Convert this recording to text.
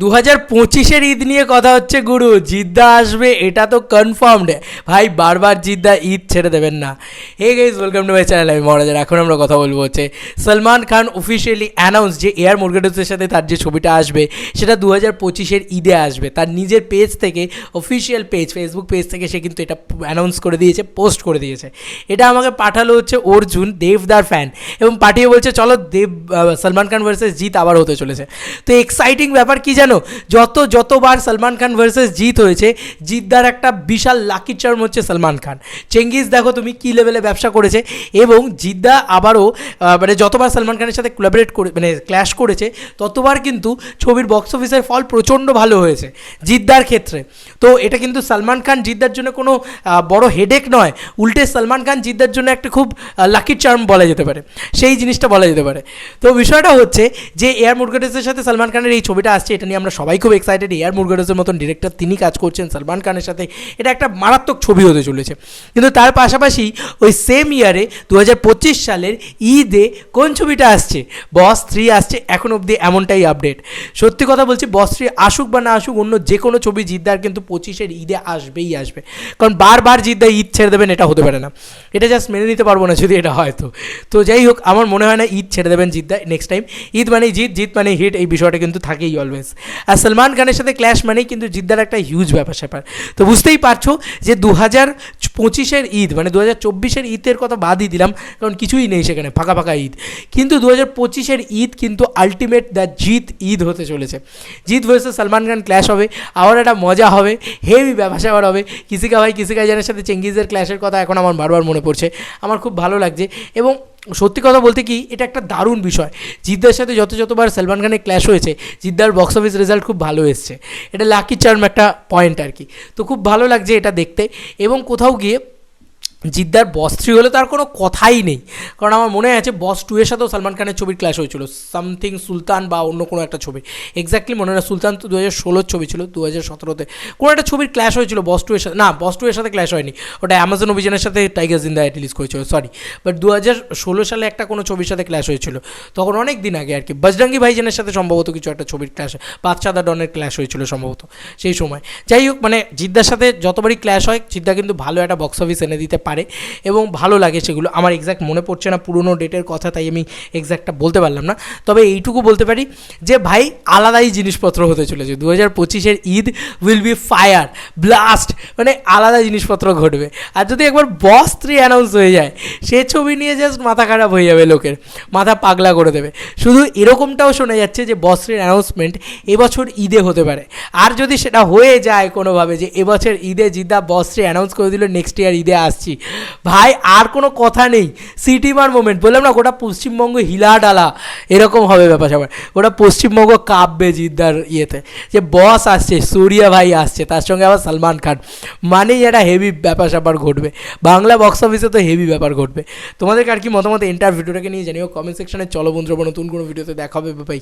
দু হাজার পঁচিশের ঈদ নিয়ে কথা হচ্ছে, গুরু। জিদ্দা আসবে, এটা তো কনফার্মড ভাই, বারবার জিদ্দা ঈদ ছেড়ে দেবেন না। Hey guys welcome to my channel আমি মহারাজার এখন আমরা কথা বলব হচ্ছে, সলমান খান অফিসিয়ালি অ্যানাউন্স যে এয়ার মুরগেডসের সাথে তার যে ছবিটা আসবে, সেটা দু হাজার পঁচিশের ঈদে আসবে। তার নিজের পেজ থেকে অফিসিয়াল পেজ ফেসবুক পেজ থেকে সে কিন্তু এটা অ্যানাউন্স করে দিয়েছে পোস্ট করে দিয়েছে। এটা আমাকে পাঠালো হচ্ছে অর্জুন দেবদার ফ্যান এবং পাঠিয়ে বলছে, চলো দেব সলমান খান ভার্সেস জিত আবার হতে চলেছে। তো এক্সাইটিং ব্যাপার কী জানো? যত যতবার সলমান খান ভার্সেস জিত হয়েছে জিতদার একটা বিশাল লাকি চার্ম হচ্ছে সলমান খান। চেঙ্গিস দেখো তুমি কী লেভেলে ব্যবসা করেছে, এবং জিদ্দা আবারও মানে যতবার সলমান খানের সাথে কোলাবরেট করে মানে ক্ল্যাশ করেছে, ততবার কিন্তু ছবির বক্স অফিসের ফল প্রচণ্ড ভালো হয়েছে জিদ্দার ক্ষেত্রে। তো এটা কিন্তু সলমান খান জিদ্দার জন্য কোনো বড় হেডেক নয়, উল্টে সলমান খান জিদ্দার জন্য একটা খুব লাকি চার্ম বলা যেতে পারে, সেই জিনিসটা বলা যেতে পারে। তো বিষয়টা হচ্ছে যে এয়ার মুরগেটেসের সাথে সলমান খানের এই ছবিটা আসছে, এটা নিয়ে আমরা সবাই খুব এক্সাইটেড এয়ার মুরগেটেসের মতন ডিরেক্টর তিনি কাজ করছেন, সলমান খানের সাথে। এটা একটা মারাত্মক ছবি হতে চলেছে। কিন্তু তার পাশাপাশি ওই সেম ইয়ারে দু হাজার পঁচিশ সালের ঈদে কোন ছবিটা আসছে? বস থ্রি আসছে এখন অবধি এমনটাই আপডেট সত্যি কথা বলছি, বস থ্রি আসুক বা না আসুক, অন্য যে কোনো ছবি জিদ্দার কিন্তু পঁচিশের ঈদে আসবেই আসবে। কারণ বারবার জিদ্দা ঈদ ছেড়ে দেবেন, এটা হতে পারে না। এটা জাস্ট মেনে নিতে পারব না যদি এটা হয় তো। তো যাই হোক, আমার মনে হয় না ঈদ ছেড়ে দেবেন জিদ্দা নেক্সট টাইম ঈদ মানে জিত জিত মানে হিট এই বিষয়টা কিন্তু থাকেই অলওয়েজ আর সলমান খানের সাথে ক্ল্যাশ মানেই কিন্তু জিদ্দার একটা হিউজ ব্যাপার স্যাপার। তো বুঝতেই পারছ যে দু হাজার পঁচিশের ঈদ মানে দু হাজার চব্বিশের ঈদের কথা বাদই দিলাম, কারণ কিছুই নেই সেখানে, ফাঁকা ফাঁকা ঈদ। কিন্তু দু হাজার পঁচিশের ঈদ কিন্তু আলটিমেট দ্য জিত ঈদ হতে চলেছে। জিত ভার্সেস সলমান খান ক্ল্যাশ হবে, আবার একটা মজা হবে হেভি ব্যবসা আবার হবে। কিসিকা ভাই কিসিকা জানের সাথে চেঙ্গিজের ক্ল্যাশের কথা এখন আমার বারবার মনে পড়ছে। আমার খুব ভালো লাগছে এবং সত্যি কথা বলতে কি, এটা একটা দারুণ বিষয়। জিদ্দার সাথে যত যতবার সালমান খানের ক্ল্যাশ হয়েছে, জিদ্দার বক্স অফিস রেজাল্ট খুব ভালো এসছে। এটা লাকি চার্ম একটা পয়েন্ট আর কি। তো খুব ভালো লাগছে এটা দেখতে এবং কোথাও গিয়ে জিদ্দার বস থ্রি হলে তার কোনো কথাই নেই। কারণ আমার মনে আছে বস টু এর সাথেও সালমান খানের ছবির ক্লাস হয়েছিল। সামথিং সুলতান বা অন্য কোনো একটা ছবি। এক্স্যাক্টলি মনে হয় সুলতান তো দু হাজার ষোলোর ছবি ছিল দু হাজার সতেরোতে। কোনো একটা ছবির ক্লাস হয়েছিল বস টু এর সাথে না বস টু এর সাথে ক্লাস হয়নি। ওটা অ্যামাজন অভিযানের সাথে টাইগার জিন্দা রিলিজ করেছিল সরি বাট দু হাজার ষোলো সালে একটা কোনো ছবির সাথে ক্লাস হয়েছিল। তখন অনেক দিন আগে আর কি বজরঙ্গি ভাইজানের সাথে সম্ভবত কিছু একটা ছবির ক্লাস বাদশাদা ডনের ক্লাস হয়েছিল সম্ভবত। সেই সময়। যাই হোক মানে জিদ্দার সাথে যতবারই ক্ল্যাশ হয়, জিদ্দা কিন্তু ভালো একটা বক্স অফিস এনে দিতে পারে এবং ভালো লাগে সেগুলো। আমার এক্স্যাক্ট মনে পড়ছে না পুরনো ডেটের কথা, তাই আমি এক্স্যাক্টটা বলতে পারলাম না। তবে এইটুকু বলতে পারি যে, ভাই, আলাদাই জিনিসপত্র হতে চলেছে। দু হাজার পঁচিশের Eid will be fire blast মানে আলাদা জিনিসপত্র ঘটবে। আর যদি একবার বস থ্রি অ্যানাউন্স হয়ে যায়, সে ছবি নিয়ে জাস্ট মাথা খারাপ হয়ে যাবে লোকের, মাথা পাগলা করে দেবে। শুধু এরকমটাও শোনা যাচ্ছে যে বস থ্রির অ্যানাউন্সমেন্ট এবছর ঈদে হতে পারে। আর যদি সেটা হয়ে যায় কোনোভাবে যে, এবছর ঈদে জিদ্দা বস থ্রি অ্যানাউন্স করে দিল নেক্সট ইয়ার ঈদে আসছি ভাই, আর কোনো কথা নেই। সিটিমার মোমেন্ট বললাম না, গোটা পশ্চিমবঙ্গ হিলা ডালা। এরকম হবে ব্যাপার স্যাপার গোটা পশ্চিমবঙ্গ কাঁপবে জিদ্দার ইয়েতে। যে বস আসছে, সূর্যা ভাই আসছে, তার সঙ্গে আবার সালমান খান। মানেই একটা হেভি ব্যাপার স্যাপার ঘটবে। বাংলা বক্স অফিসে তো হেভি ব্যাপার ঘটবে। তোমাদের আর কি মতামত এন্টার ভিডিওটাকে নিয়ে জানিও? কমেন্ট সেকশনে চলো বন্ধুরা, নতুন কোনো ভিডিওতে দেখা হবে বাই